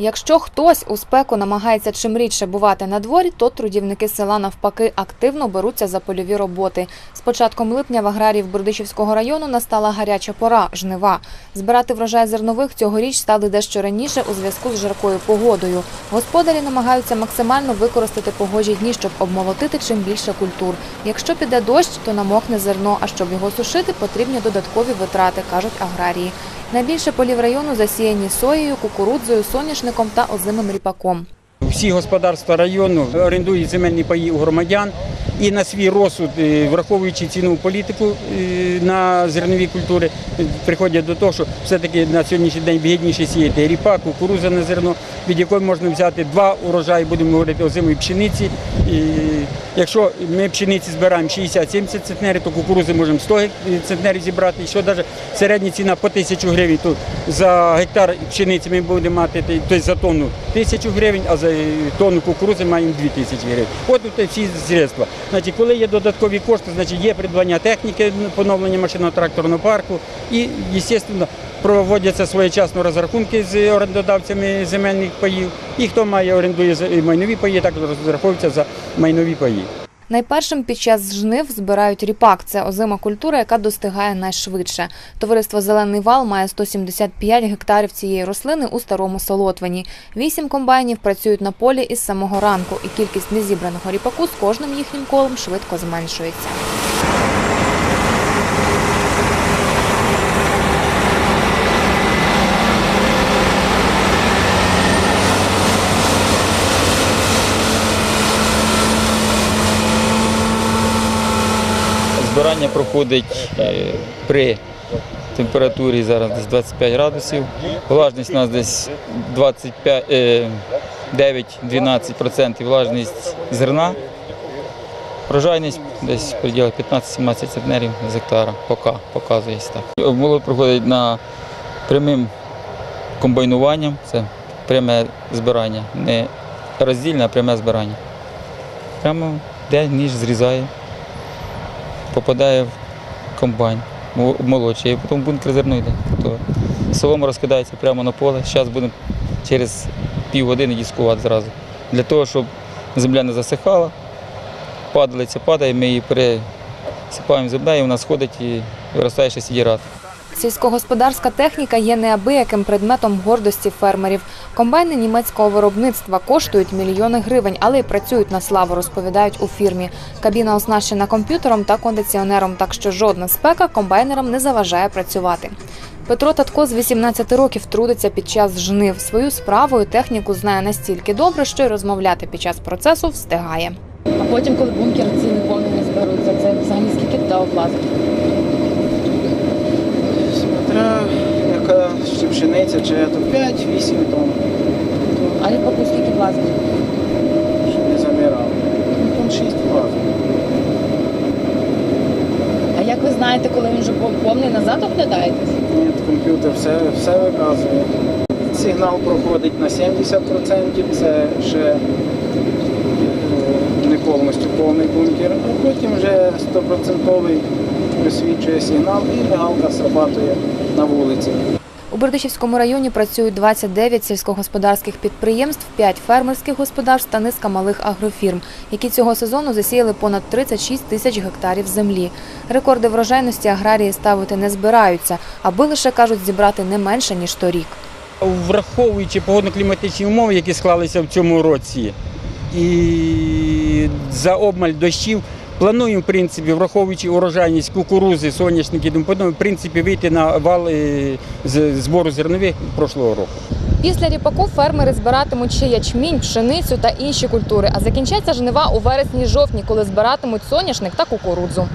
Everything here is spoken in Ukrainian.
Якщо хтось у спеку намагається чим рідше бувати на дворі, то трудівники села навпаки активно беруться за польові роботи. З початком липня в аграріїв Бердичівського району настала гаряча пора жнива. Збирати врожай зернових цьогоріч стали дещо раніше у зв'язку з жаркою погодою. Господарі намагаються максимально використати погожі дні, щоб обмолотити чим більше культур. Якщо піде дощ, то намокне зерно, а щоб його сушити, потрібні додаткові витрати, кажуть аграрії. Найбільше полів району засіяні соєю, кукурудзою, соняшником та озимим ріпаком. Всі господарства району орендують земельні паї у громадян і на свій розсуд, е, враховуючи цінову політику е, на зернові культури, е, приходять до того, що все-таки на сьогоднішній день вигідніше сіяти ріпак, кукуруза на зерно, від якої можна взяти два урожаї, будемо говорити озимої пшениці. І якщо ми пшениці збираємо 60-70 центнерів, то кукурузи можемо 100 центнерів зібрати. І що навіть середня ціна по 1000 гривень, то за гектар пшениці ми будемо мати тобто за тонну 1000 гривень, а за тонну кукурузи маємо 2000 гривень. От тут всі средства. Значить, коли є додаткові кошти, значить є придбання техніки, поновлення машино-тракторного парку і, звісно, проводяться своєчасно розрахунки з орендодавцями земельних паїв. І хто має орендує майнові паї, також розраховується за майнові паї. Найпершим під час жнив збирають ріпак. Це озима культура, яка достигає найшвидше. Товариство Зелений вал має 175 гектарів цієї рослини у старому Солотвині. Вісім комбайнів працюють на полі із самого ранку, і кількість незібраного ріпаку з кожним їхнім колом швидко зменшується. Збирання проходить е, при температурі зараз десь 25 градусів. Влажність у нас десь 25, е, 9-12% влажність зерна. Врожайність десь в пределах 15-17 центнерів з гектара, поки показує так. Обмолот проходить на прямим комбайнуванням, це пряме збирання, не роздільне, а пряме збирання. Прямо де ніж зрізає попадає в комбайн, молодший, і потім бункер зерно йде. То солома розкидається прямо на поле. Зараз будемо через півгодини дискувати зразу. Для того, щоб земля не засихала, падалиця падає, ми її пересипаємо земля, і вона сходить і виростає ще сідірат. Сільськогосподарська техніка є неабияким предметом гордості фермерів. Комбайни німецького виробництва коштують мільйони гривень, але й працюють на славу, розповідають у фірмі. Кабіна оснащена комп'ютером та кондиціонером, так що жодна спека комбайнерам не заважає працювати. Петро Татко з 18 років трудиться під час жнив. Свою справу і техніку знає настільки добре, що й розмовляти під час процесу встигає. А потім, коли бункер ціни повні зберуться, це взагалі скільки туди влазить? Смотря яка пшениця, чи то 5-8 тонн, А ріпаку скільки влазить? щоб не замирав. Ну, тонн 6 влазить. А як ви знаєте, коли він вже повний назад оглядаєтесь? Ні, комп'ютер все, все виказує. Сигнал проходить на 70%, це ще е, не повністю повний бункер, а потім вже 100% висвічує сигнал і мигалка срабатує на вулиці. У Бердичівському районі працюють 29 сільськогосподарських підприємств, 5 фермерських господарств та низка малих агрофірм, які цього сезону засіяли понад 36 тисяч гектарів землі. Рекорди врожайності аграрії ставити не збираються, аби лише кажуть зібрати не менше ніж торік. Враховуючи погодно-кліматичні умови, які склалися в цьому році, і за обмаль дощів, плануємо, в принципі, враховуючи урожайність кукурузи, соняшники в принципі, вийти на вал збору зернових прошлого року. Після ріпаку фермери збиратимуть ще ячмінь, пшеницю та інші культури, а закінчаться жнива у вересні-жовтні, коли збиратимуть соняшник та кукурудзу.